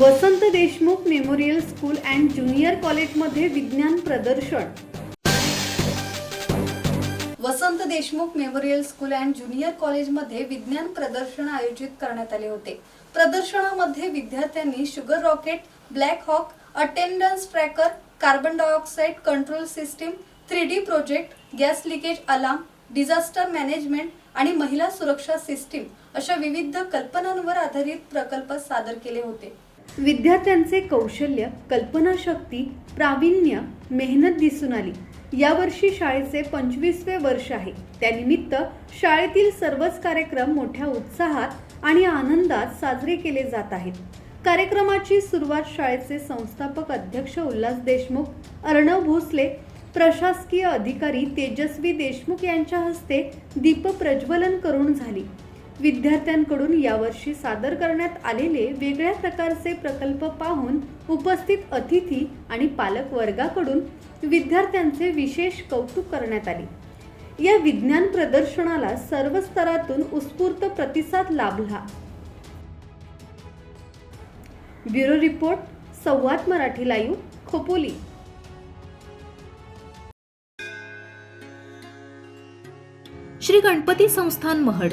Vasant Deshmukh memorial school and junior कॉलेजमध्ये विज्ञान प्रदर्शन. Vasant Deshmukh memorial school and junior कॉलेजमध्ये विज्ञान प्रदर्शन आयोजित करण्यात आले होते. प्रदर्शनामध्ये विद्यार्थ्यांनी sugar rocket black hawk attendance tracker carbon dioxide control system three D project gas leakage alarm disaster management आणि महिला सुरक्षा सिस्टीम अशा विविध कल्पनांवर आधारित प्रकल्प सादर केले होते. विद्यार्थ्यांचे कौशल्य कल्पनाशक्ती प्रावीण्य मेहनत दिसून आली. यावर्षी शाळेचे पंचवीसवे वर्ष आहे. त्यानिमित्त शाळेतील सर्वच कार्यक्रम मोठ्या उत्साहात आणि आनंदात साजरे केले जात आहेत. कार्यक्रमाची सुरुवात शाळेचे संस्थापक अध्यक्ष उल्हास देशमुख अर्णव भोसले प्रशासकीय अधिकारी तेजस्वी देशमुख यांच्या हस्ते दीप प्रज्वलन करून झाली. विद्यार्थ्यांकडून यावर्षी सादर करण्यात आलेले वेगळ्या प्रकारचे प्रकल्प पाहून उपस्थित अतिथी आणि पालक वर्गाकडून विद्यार्थ्यांचे विशेष कौतुक करण्यात आले. या विज्ञान प्रदर्शनाला सर्व स्तरातून उत्स्फूर्त प्रतिसाद लाभला. Bureau report Samvad Marathi live Khopoli. Shri Ganpati Sansthan Mahad.